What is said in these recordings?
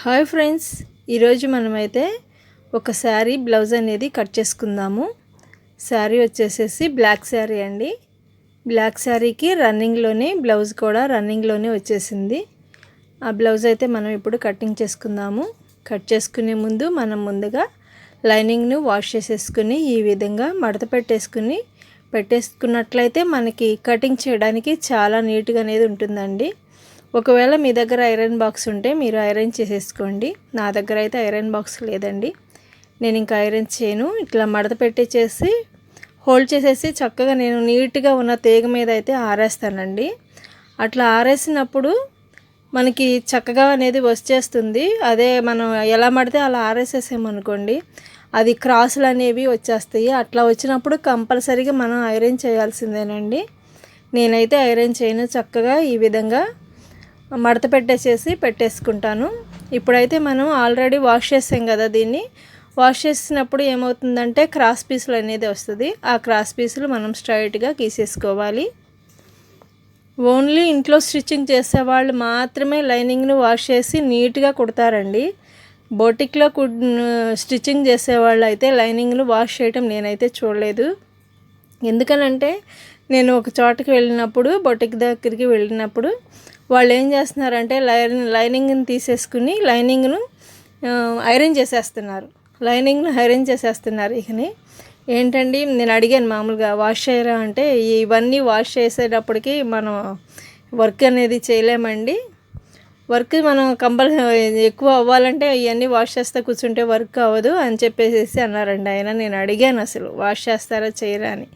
Hi friends ఈరోజు మనమైతే ఒక శారీ బ్లౌజ్ అనేది కట్ చేసుకుందాము. శారీ వచ్చేసేసి బ్లాక్ శారీ అండి. బ్లాక్ శారీకి రన్నింగ్లోనే బ్లౌజ్ కూడా రన్నింగ్లోనే వచ్చేసింది. ఆ బ్లౌజ్ అయితే మనం ఇప్పుడు కటింగ్ చేసుకుందాము. కట్ చేసుకునే ముందు మనం ముందుగా లైనింగ్ను వాష్ చేసేసుకుని ఈ విధంగా మడత పెట్టేసుకుని పెట్టేసుకున్నట్లయితే మనకి కటింగ్ చేయడానికి చాలా నీట్గా అనేది ఉంటుందండి. ఒకవేళ మీ దగ్గర ఐరన్ బాక్స్ ఉంటే మీరు ఐరన్ చేసేసుకోండి. నా దగ్గర అయితే ఐరన్ బాక్స్ లేదండి. నేను ఇంకా ఐరన్ చేయను. ఇట్లా మడత పెట్టేసేసి హోల్డ్ చేసేసి చక్కగా నేను నీట్గా ఉన్న తీగ మీద అయితే ఆరేస్తానండి. అట్లా ఆరేసినప్పుడు మనకి చక్కగా అనేది వచ్చేస్తుంది. అదే మనం ఎలా మడితే అలా ఆరేసేసామనుకోండి అది క్రాసులు అనేవి వచ్చేస్తాయి. అట్లా వచ్చినప్పుడు కంపల్సరీగా మనం ఐరన్ చేయాల్సిందేనండి. నేనైతే ఐరన్ చేయను. చక్కగా ఈ విధంగా మడత పెట్టేసేసి పెట్టేసుకుంటాను. ఇప్పుడైతే మనం ఆల్రెడీ వాష్ చేసాం కదా దీన్ని. వాష్ చేసినప్పుడు ఏమవుతుందంటే క్రాస్ పీసులు అనేది వస్తుంది. ఆ క్రాస్ పీసులు మనం స్ట్రైట్గా గీసేసుకోవాలి. ఓన్లీ ఇంట్లో స్టిచ్చింగ్ చేసేవాళ్ళు మాత్రమే లైనింగ్ను వాష్ చేసి నీట్గా కుడతారండి. బోటిక్లో కు స్టిచ్చింగ్ చేసేవాళ్ళు అయితే లైనింగ్ను వాష్ చేయటం నేనైతే చూడలేదు. ఎందుకనంటే నేను ఒక చోటకి వెళ్ళినప్పుడు బొటిక్ దగ్గరికి వెళ్ళినప్పుడు వాళ్ళు ఏం చేస్తున్నారంటే లైన్ లైనింగ్ని తీసేసుకుని లైనింగ్ను ఐరన్ చేసేస్తున్నారు. లైనింగ్ను ఐరన్ చేసేస్తున్నారు ఇకని. ఏంటండి? నేను అడిగాను మామూలుగా వాష్ చేయరా అంటే ఇవన్నీ వాష్ చేసేటప్పటికి మనం వర్క్ అనేది చేయలేమండి. వర్క్ మనం కంపల్సరీ ఎక్కువ అవ్వాలంటే ఇవన్నీ వాష్ చేస్తే కూర్చుంటే వర్క్ అవ్వదు అని చెప్పేసి అన్నారండి ఆయన. నేను అడిగాను అసలు వాష్ చేస్తారా చేయరా అని.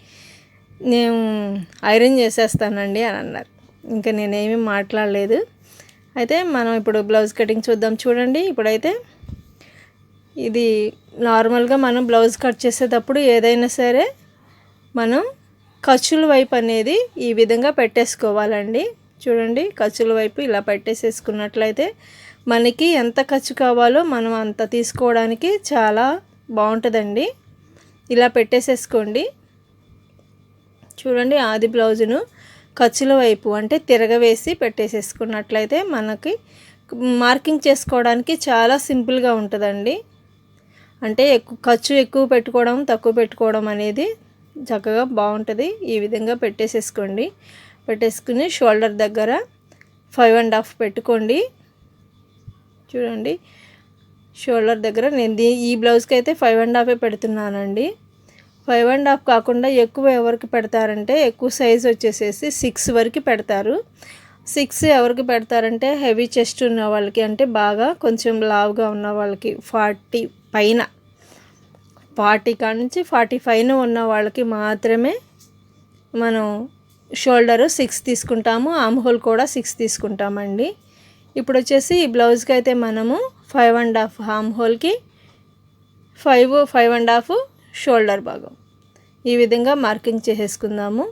నేను ఐరన్ చేసేస్తానండి అని అన్నారు. ఇంకా నేనేమీ మాట్లాడలేదు. అయితే మనం ఇప్పుడు బ్లౌజ్ కటింగ్ చూద్దాం చూడండి. ఇప్పుడైతే ఇది నార్మల్గా మనం బ్లౌజ్ కట్ చేసేటప్పుడు ఏదైనా సరే మనం ఖర్చుల వైపు అనేది ఈ విధంగా పెట్టేసుకోవాలండి. చూడండి ఖర్చుల వైపు ఇలా పెట్టేసేసుకున్నట్లయితే మనకి ఎంత ఖర్చు కావాలో మనం అంత తీసుకోవడానికి చాలా బాగుంటుందండి. ఇలా పెట్టేసేసుకోండి. చూడండి ఆది బ్లౌజును ఖర్చుల వైపు అంటే తిరగవేసి పెట్టేసేసుకున్నట్లయితే మనకి మార్కింగ్ చేసుకోవడానికి చాలా సింపుల్గా ఉంటుందండి. అంటే ఎక్కువ ఖర్చు ఎక్కువ పెట్టుకోవడం తక్కువ పెట్టుకోవడం అనేది చక్కగా బాగుంటుంది. ఈ విధంగా పెట్టేసేసుకోండి. పెట్టేసుకుని షోల్డర్ దగ్గర ఫైవ్ అండ్ హాఫ్ పెట్టుకోండి. చూడండి. షోల్డర్ దగ్గర నేను ఈ బ్లౌజ్కి అయితే ఫైవ్ అండ్ హాఫే పెడుతున్నానండి. ఫైవ్ అండ్ హాఫ్ కాకుండా ఎక్కువ ఎవరికి పెడతారంటే ఎక్కువ సైజ్ వచ్చేసేసి సిక్స్ వరకు పెడతారు. సిక్స్ ఎవరికి పెడతారంటే హెవీ చెస్ట్ ఉన్న వాళ్ళకి అంటే బాగా కొంచెం లావుగా ఉన్న వాళ్ళకి ఫార్టీ పైన. ఫార్టీ కాడ నుంచి ఫార్టీ పైన ఉన్న వాళ్ళకి మాత్రమే మనం షోల్డరు సిక్స్ తీసుకుంటాము ఆమ్ హోల్ కూడా సిక్స్ తీసుకుంటామండి. ఇప్పుడు వచ్చేసి ఈ బ్లౌజ్కి అయితే మనము five and half arm హోల్కి five five and half shoulder భాగం. ఈ విధంగా మార్కింగ్ చేసేసుకుందాము.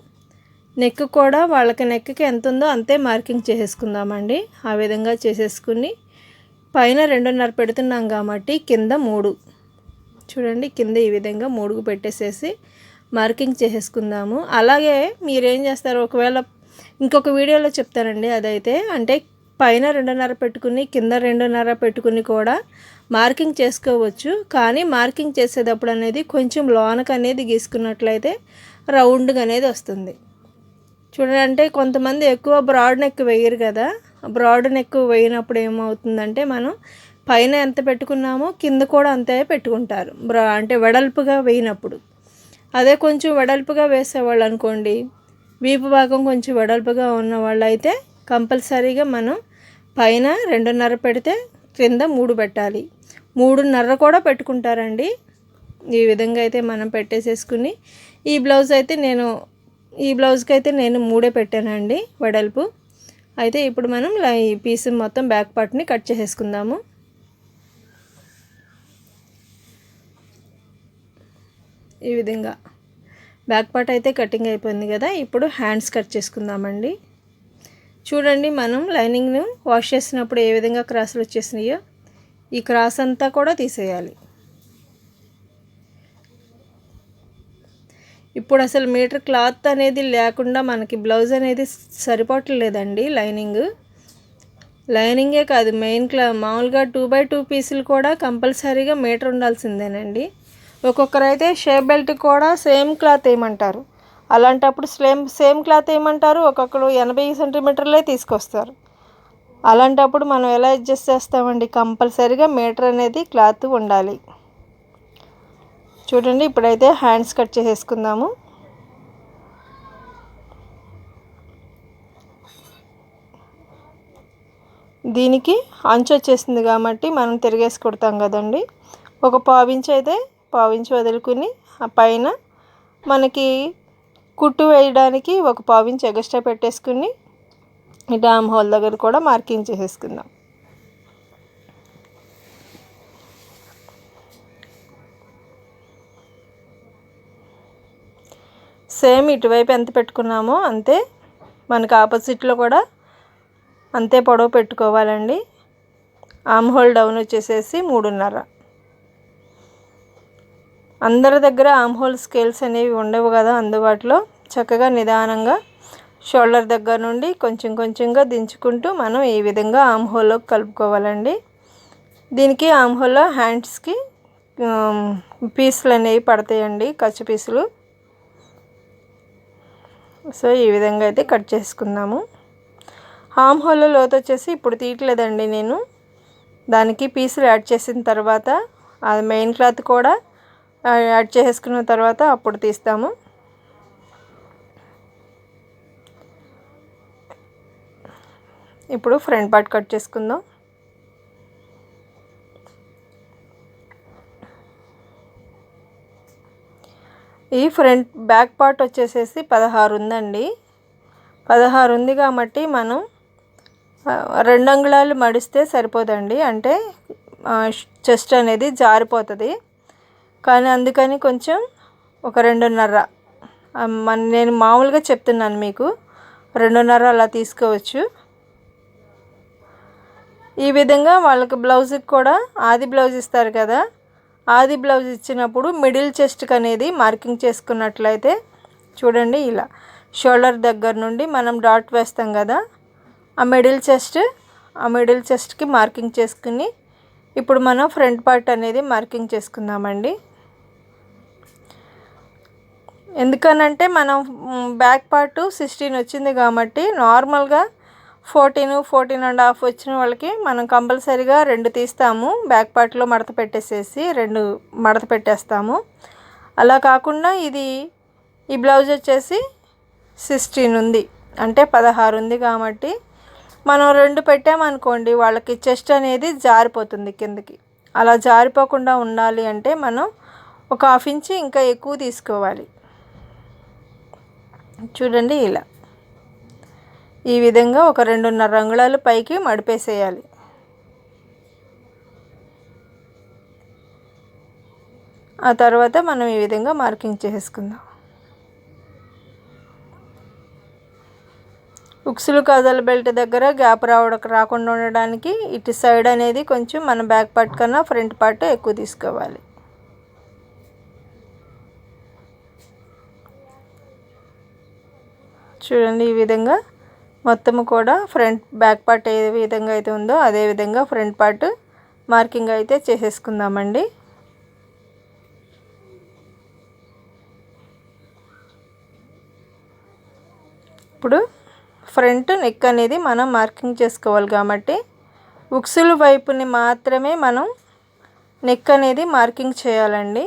నెక్ కూడా వాళ్ళకి నెక్కి ఎంత ఉందో అంతే మార్కింగ్ చేసేసుకుందామండి. ఆ విధంగా చేసేసుకుని పైన రెండున్నర పెడుతున్నాం కాబట్టి కింద మూడు. చూడండి కింద ఈ విధంగా మూడుకు పెట్టేసేసి మార్కింగ్ చేసేసుకుందాము. అలాగే మీరేం చేస్తారు? ఒకవేళ ఇంకొక వీడియోలో చెప్తానండి అదైతే. అంటే పైన రెండున్నర పెట్టుకుని కింద రెండున్నర పెట్టుకుని కూడా మార్కింగ్ చేసుకోవచ్చు. కానీ మార్కింగ్ చేసేటప్పుడు అనేది కొంచెం లోనకు అనేది గీసుకున్నట్లయితే రౌండ్గా అనేది వస్తుంది. చూడండి కొంతమంది ఎక్కువ బ్రాడ్ నెక్ వేయరు కదా. బ్రాడ్ నెక్ వేయినప్పుడు ఏమవుతుందంటే మనం పైన ఎంత పెట్టుకున్నామో కింద కూడా అంతే పెట్టుకుంటారు. బ్రా అంటే వెడల్పుగా వేయినప్పుడు. అదే కొంచెం వెడల్పుగా వేసేవాళ్ళు అనుకోండి వీపు భాగం కొంచెం వెడల్పుగా ఉన్నవాళ్ళు అయితే కంపల్సరీగా మనం పైన రెండున్నర పెడితే క్రింద మూడు పెట్టాలి. మూడున్నర కూడా పెట్టుకుంటారండి. ఈ విధంగా అయితే మనం పెట్టేసేసుకుని ఈ బ్లౌజ్ అయితే నేను ఈ బ్లౌజ్కి అయితే నేను మూడే పెట్టానండి వెడల్పు. అయితే ఇప్పుడు మనం ఈ పీస్ మొత్తం బ్యాక్ పార్ట్ని కట్ చేసేసుకుందాము. ఈ విధంగా. బ్యాక్ పార్ట్ అయితే కటింగ్ అయిపోయింది కదా ఇప్పుడు హ్యాండ్స్ కట్ చేసుకుందామండి. చూడండి మనం లైనింగ్ను వాష్ చేసినప్పుడు ఏ విధంగా క్రాసులు వచ్చేసినాయో ఈ క్రాస్ అంతా కూడా తీసేయాలి. ఇప్పుడు అసలు మీటర్ క్లాత్ అనేది లేకుండా మనకి బ్లౌజ్ అనేది సరిపోవట్లేదండి లైనింగ్. లైనింగే కాదు మెయిన్ క్లా మామూలుగా టూ బై టూ పీసులు కూడా కంపల్సరీగా మీటర్ ఉండాల్సిందేనండి. ఒక్కొక్కరైతే షేప్ బెల్ట్ కూడా సేమ్ క్లాత్ వేయమంటారు అలాంటప్పుడు సేమ్ సేమ్ క్లాత్ వేయమంటారు ఒక్కొక్కరు ఎనభై సెంటీమీటర్లే తీసుకొస్తారు. అలాంటప్పుడు మనం ఎలా అడ్జస్ట్ చేస్తామండి? కంపల్సరీగా మీటర్ అనేది క్లాత్ ఉండాలి. చూడండి ఇప్పుడైతే హ్యాండ్స్ కట్ చేసేసుకుందాము. దీనికి అంచు వచ్చేసింది కాబట్టి మనం తిరిగేసి కుడతాం కదండి. ఒక పావించి అయితే పావించి వదులుకుని ఆ పైన మనకి కుట్టు వేయడానికి ఒక పావించి ఎగస్ట్రా పెట్టేసుకుని ఈ డామ్ హోల్ దగ్గర కూడా మార్కింగ్ చేసేసుకుందాం. సేమ్ ఇటువైపు ఎంత పెట్టుకున్నామో అంతే. మనకు ఆపోజిట్లో కూడా అంతే పొడవు పెట్టుకోవాలండి. ఆమ్ హోల్ డౌన్ వచ్చేసేసి మూడున్నర. అందరి దగ్గర ఆమ్ హోల్ స్కేల్స్ అనేవి ఉండవు కదా అందుబాటులో. చక్కగా నిదానంగా షోల్డర్ దగ్గర నుండి కొంచెం కొంచెంగా దించుకుంటూ మనం ఈ విధంగా ఆమ్ హోల్లోకి కలుపుకోవాలండి. దీనికి ఆమ్ హోల్లో హ్యాండ్స్కి పీసులు అనేవి పడతాయండి ఖర్చు పీసులు సో ఈ విధంగా అయితే కట్ చేసుకుందాము. హామ్ హోల్లో లోతు వచ్చేసి ఇప్పుడు తీయట్లేదండి నేను. దానికి పీసులు యాడ్ చేసిన తర్వాత అది మెయిన్ క్లాత్ కూడా యాడ్ చేసుకున్న తర్వాత అప్పుడు తీస్తాము. ఇప్పుడు ఫ్రంట్ పార్ట్ కట్ చేసుకుందాం. ఈ ఫ్రంట్ బ్యాక్ పార్ట్ వచ్చేసేసి పదహారు ఉందండి. పదహారు ఉంది కాబట్టి మనం రెండు అంగుళాలు మడిస్తే సరిపోదండి. అంటే చెస్ట్ అనేది జారిపోతుంది. కానీ అందుకని కొంచెం ఒక రెండున్నర. నేను మామూలుగా చెప్తున్నాను మీకు. రెండున్నర అలా తీసుకోవచ్చు. ఈ విధంగా వాళ్ళకి బ్లౌజ్కి కూడా ఆది బ్లౌజ్ ఇస్తారు కదా. ఆది బ్లౌజ్ ఇచ్చినప్పుడు మిడిల్ చెస్ట్కి అనేది మార్కింగ్ చేసుకున్నట్లయితే చూడండి ఇలా. షోల్డర్ దగ్గర నుండి మనం డాట్ వేస్తాం కదా. ఆ మిడిల్ చెస్ట్ ఆ మిడిల్ చెస్ట్కి మార్కింగ్ చేసుకుని ఇప్పుడు మనం ఫ్రంట్ పార్ట్ అనేది మార్కింగ్ చేసుకుందామండి. ఎందుకనంటే మనం బ్యాక్ పార్ట్ సిక్స్టీన్ వచ్చింది కాబట్టి నార్మల్గా ఫోర్టీన్ ఫోర్టీన్ అండ్ హాఫ్ వచ్చిన వాళ్ళకి మనం కంపల్సరీగా రెండు తీస్తాము. బ్యాక్ పార్ట్లో మడత పెట్టేసేసి రెండు మడత పెట్టేస్తాము. అలా కాకుండా ఇది ఈ బ్లౌజ్ వచ్చేసి సిక్స్టీన్ ఉంది. అంటే పదహారు ఉంది కాబట్టి మనం రెండు పెట్టామనుకోండి వాళ్ళకి చెస్ట్ అనేది జారిపోతుంది కిందకి. అలా జారిపోకుండా ఉండాలి అంటే మనం ఒక హాఫ్ ఇంచ్ ఇంకా ఎక్కువ తీసుకోవాలి. చూడండి ఇలా. ఈ విధంగా ఒక రెండున్నర అంగుళాలు పైకి మడిపేసేయాలి. ఆ తర్వాత మనం ఈ విధంగా మార్కింగ్ చేసుకుందాం. ఉక్సులు కదల బెల్ట్ దగ్గర గ్యాప్ రావడం రాకుండా ఉండడానికి ఇటు సైడ్ అనేది కొంచెం మన బ్యాక్ పార్ట్ కన్నా ఫ్రంట్ పార్ట్ ఎక్కువ తీసుకోవాలి. చూడండి ఈ విధంగా. మొత్తము కూడా ఫ్రంట్ బ్యాక్ పార్ట్ ఏ విధంగా అయితే ఉందో అదే విధంగా ఫ్రంట్ పార్ట్ మార్కింగ్ అయితే చేసేసుకుందామండి. ఇప్పుడు ఫ్రంట్ నెక్ అనేది మనం మార్కింగ్ చేసుకోవాలి కాబట్టి ఉక్సుల వైపుని మాత్రమే మనం నెక్ అనేది మార్కింగ్ చేయాలండి.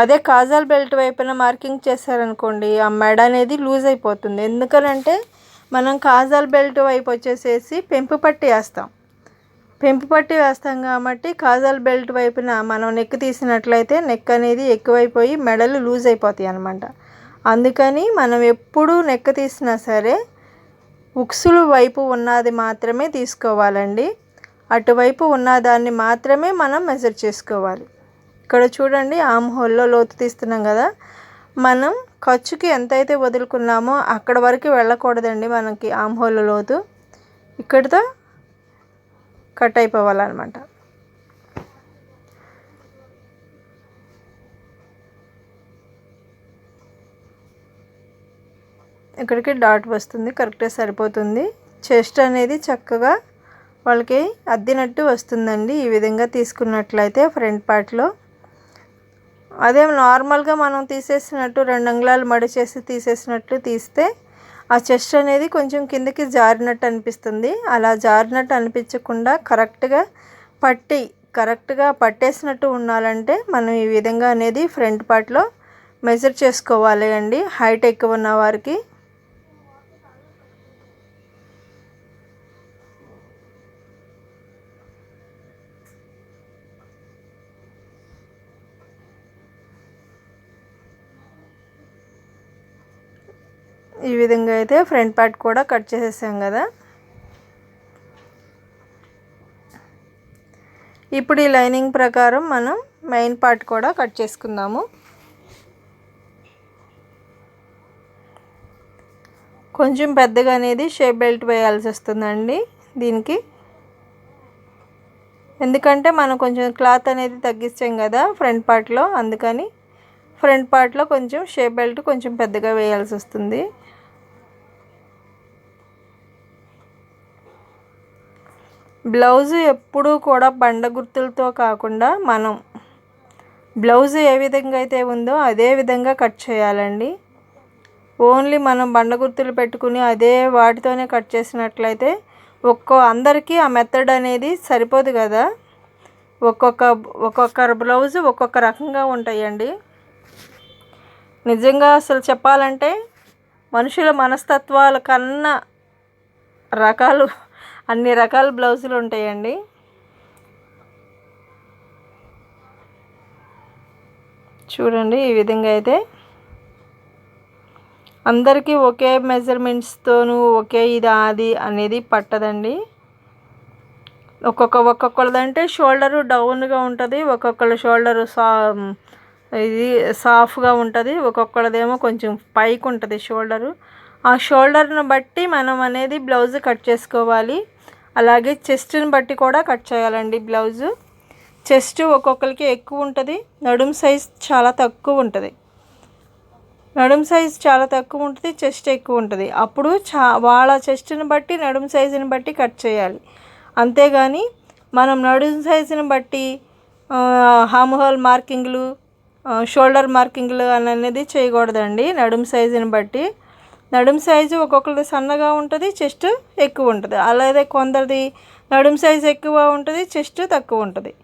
అదే కాజల్ బెల్ట్ వైపున మార్కింగ్ చేశారనుకోండి ఆ మెడ అనేది లూజ్ అయిపోతుంది. ఎందుకనంటే మనం కాజల్ బెల్ట్ వైపు వచ్చేసేసి పెంపు పట్టి వేస్తాం. పెంపు పట్టి వేస్తాం కాబట్టి కాజల్ బెల్ట్ వైపున మనం నెక్ తీసినట్లయితే నెక్ అనేది ఎక్కువైపోయి మెడలు లూజ్ అయిపోతాయి అనమాట అందుకని మనం ఎప్పుడు నెక్ తీసినా సరే ఉక్సులు వైపు ఉన్నది మాత్రమే తీసుకోవాలండి. అటువైపు ఉన్నదాన్ని మాత్రమే మనం మెజర్ చేసుకోవాలి. ఇక్కడ చూడండి ఆమ్ హోల్లో లోతు తీస్తున్నాం కదా. మనం ఖర్చుకి ఎంతైతే వదులుకున్నామో అక్కడ వరకు వెళ్ళకూడదండి మనకి ఆమ్ హోల్లో లోతు. ఇక్కడితో కట్ అయిపోవాలన్నమాట. ఇక్కడికి డాట్ వస్తుంది కరెక్ట్గా సరిపోతుంది. చెస్ట్ అనేది చక్కగా వాళ్ళకి అద్దినట్టు వస్తుందండి. ఈ విధంగా తీసుకున్నట్లయితే ఫ్రంట్ పార్ట్లో అదే నార్మల్గా మనం తీసేసినట్టు రెండు అంగుళాలు మడిచేసి తీసేసినట్లు తీస్తే ఆ చెస్ట్ అనేది కొంచెం కిందకి జారినట్టు అనిపిస్తుంది. అలా జారినట్టు అనిపించకుండా కరెక్ట్గా పట్టి కరెక్ట్గా పట్టేసినట్టు ఉండాలంటే మనం ఈ విధంగా అనేది ఫ్రంట్ పార్ట్లో మెజర్ చేసుకోవాలి అండి. హైట్ ఎక్కువ ఉన్న వారికి ఈ విధంగా అయితే ఫ్రంట్ పార్ట్ కూడా కట్ చేసేసాం కదా. ఇప్పుడు ఈ లైనింగ్ ప్రకారం మనం మెయిన్ పార్ట్ కూడా కట్ చేసుకుందాము. కొంచెం పెద్దగా అనేది షేప్ బెల్ట్ వేయాల్సి వస్తుందండి దీనికి. ఎందుకంటే మనం కొంచెం క్లాత్ అనేది తగ్గించాం కదా ఫ్రంట్ పార్ట్లో అందుకని ఫ్రంట్ పార్ట్లో కొంచెం షేప్ బెల్ట్ కొంచెం పెద్దగా వేయాల్సి వస్తుంది. బ్లౌజ్ ఎప్పుడూ కూడా బండ గుర్తులతో కాకుండా మనం బ్లౌజ్ ఏ విధంగా అయితే ఉందో అదే విధంగా కట్ చేయాలండి. ఓన్లీ మనం బండ గుర్తులు పెట్టుకుని అదే వాటితోనే కట్ చేసినట్లయితే ఒక్కో అందరికీ ఆ మెథడ్ అనేది సరిపోదు కదా. ఒక్కొక్క ఒక్కొక్కరు బ్లౌజ్ ఒక్కొక్క రకంగా ఉంటాయండి. నిజంగా అసలు చెప్పాలంటే మనుషుల మనస్తత్వాల కన్నా రకాలు అన్ని రకాల బ్లౌజులు ఉంటాయండి. చూడండి ఈ విధంగా అయితే. అందరికీ ఒకే మెజర్మెంట్స్తోనూ ఒకే ఇది అది అనేది పట్టదండి. ఒక్కొక్క ఒక్కొక్కళ్ళదంటే షోల్డరు డౌన్గా ఉంటుంది ఒక్కొక్కళ్ళ షోల్డరు సా ఇది సాఫ్గా ఉంటుంది ఒక్కొక్కళ్ళదేమో కొంచెం పైకి ఉంటుంది షోల్డరు. ఆ షోల్డర్ను బట్టి మనం అనేది బ్లౌజ్ కట్ చేసుకోవాలి. అలాగే చెస్ట్ని బట్టి కూడా కట్ చేయాలండి బ్లౌజు. చెస్ట్ ఒక్కొక్కరికి ఎక్కువ ఉంటుంది నడుం సైజ్ చాలా తక్కువ ఉంటుంది. నడుం సైజ్ చాలా తక్కువ ఉంటుంది చెస్ట్ ఎక్కువ ఉంటుంది. అప్పుడు చా వాళ్ళ చెస్ట్ని బట్టి నడుం సైజుని బట్టి కట్ చేయాలి. అంతేగాని మనం నడుం సైజుని బట్టి హామ్ హోల్ మార్కింగ్లు షోల్డర్ మార్కింగ్లు అని అనేది చేయకూడదండి. నడుం సైజుని బట్టి నడుం సైజు ఒక్కొక్కరిది సన్నగా ఉంటుంది చెస్ట్ ఎక్కువ ఉంటుంది. అలాగే కొందరిది నడుం సైజు ఎక్కువ ఉంటుంది చెస్ట్ తక్కువ ఉంటుంది.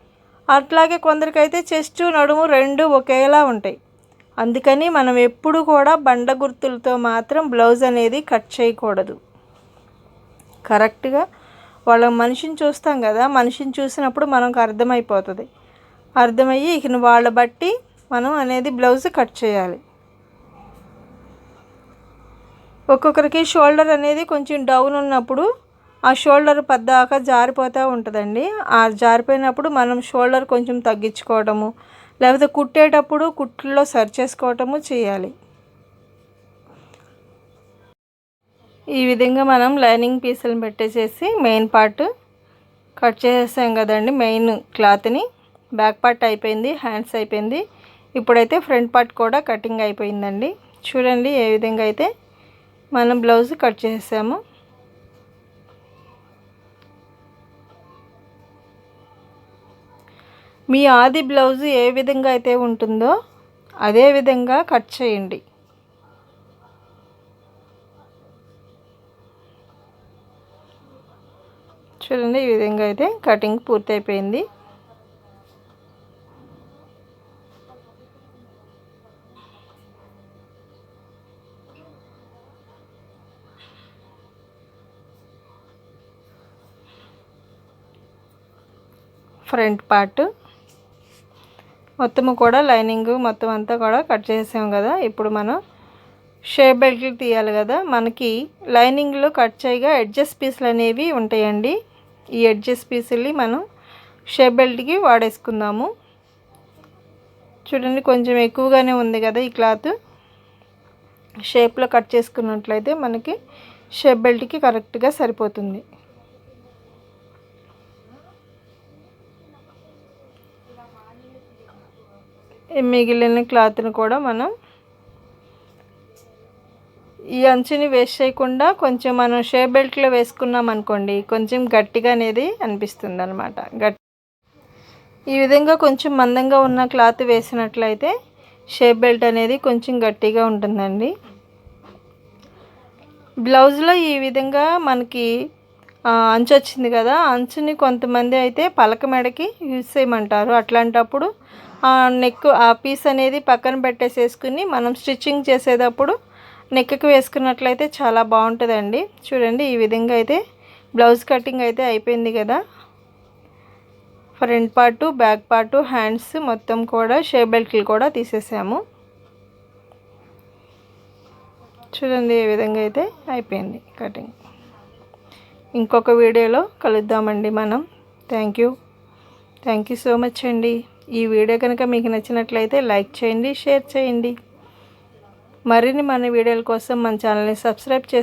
అట్లాగే కొందరికైతే చెస్ట్ నడుము రెండు ఒకేలా ఉంటాయి. అందుకని మనం ఎప్పుడు కూడా బండ గుర్తులతో మాత్రం బ్లౌజ్ అనేది కట్ చేయకూడదు. కరెక్ట్గా వాళ్ళ మనిషిని చూస్తాం కదా మనిషిని చూసినప్పుడు మనకు అర్థమైపోతుంది. అర్థమయ్యి ఇక వాళ్ళ బట్టి మనం అనేది బ్లౌజ్ కట్ చేయాలి. ఒక్కొక్కరికి షోల్డర్ అనేది కొంచెం డౌన్ ఉన్నప్పుడు ఆ షోల్డర్ పద్దాక జారిపోతూ ఉంటుందండి. ఆ జారిపోయినప్పుడు మనం షోల్డర్ కొంచెం తగ్గించుకోవటము లేకపోతే కుట్టేటప్పుడు కుట్లలో సరి చేసుకోవటము చేయాలి. ఈ విధంగా మనం లైనింగ్ పీసులను పెట్టేసేసి మెయిన్ పార్ట్ కట్ చేసేసాం కదండి మెయిన్ క్లాత్ని. బ్యాక్ పార్ట్ అయిపోయింది హ్యాండ్స్ అయిపోయింది. ఇప్పుడైతే ఫ్రంట్ పార్ట్ కూడా కటింగ్ అయిపోయిందండి. చూడండి ఏ విధంగా అయితే మనం బ్లౌజ్ కట్ చేసాము. మీ ఆది బ్లౌజ్ ఏ విధంగా అయితే ఉంటుందో అదే విధంగా కట్ చేయండి. చూడండి ఈ విధంగా అయితే కటింగ్ పూర్తయిపోయింది. Front part. మొత్తము కూడా లైనింగ్ మొత్తం అంతా కూడా కట్ చేసాం కదా. ఇప్పుడు మనం షేప్ బెల్ట్లు తీయాలి కదా. మనకి లైనింగ్లో కట్ చేయగా ఎడ్జెస్ పీసులు అనేవి ఉంటాయండి. ఈ ఎడ్జెస్ పీసుల్ని మనం షేప్ బెల్ట్కి వాడేసుకుందాము. చూడండి కొంచెం ఎక్కువగానే ఉంది కదా ఈ క్లాత్. షేప్లో కట్ చేసుకున్నట్లయితే మనకి షేప్ బెల్ట్కి కరెక్ట్గా సరిపోతుంది. మిగిలిన క్లాత్ని కూడా మనం ఈ అంచుని వేస్ట్ చేయకుండా కొంచెం మనం షే బెల్ట్లో వేసుకున్నాం అనుకోండి కొంచెం గట్టిగా అనేది అనిపిస్తుంది అనమాట గట్టి ఈ విధంగా కొంచెం మందంగా ఉన్న క్లాత్ వేసినట్లయితే షేప్ బెల్ట్ అనేది కొంచెం గట్టిగా ఉంటుందండి. బ్లౌజ్లో ఈ విధంగా మనకి అంచు వచ్చింది కదా అంచుని కొంతమంది అయితే పలక మెడకి యూజ్ చేయమంటారు. అట్లాంటప్పుడు నెక్ ఆ పీస్ అనేది పక్కన పెట్టేసేసుకుని మనం స్టిచ్చింగ్ చేసేటప్పుడు నెక్కి వేసుకున్నట్లయితే చాలా బాగుంటుందండి. చూడండి ఈ విధంగా అయితే బ్లౌజ్ కటింగ్ అయితే అయిపోయింది కదా. Front part back part hands మొత్తం కూడా షే బెల్ట్లు కూడా తీసేసాము. చూడండి ఏ విధంగా అయితే అయిపోయింది కటింగ్. ఇంకొక వీడియోలో కలుద్దామండి మనం. Thank you. Thank you so much అండి. ఈ వీడియో కనుక మీకు నచ్చినట్లయితే లైక్ చేయండి షేర్ చేయండి. మరిన్ని మన వీడియోల కోసం మన ఛానల్ని సబ్స్క్రైబ్ చేసి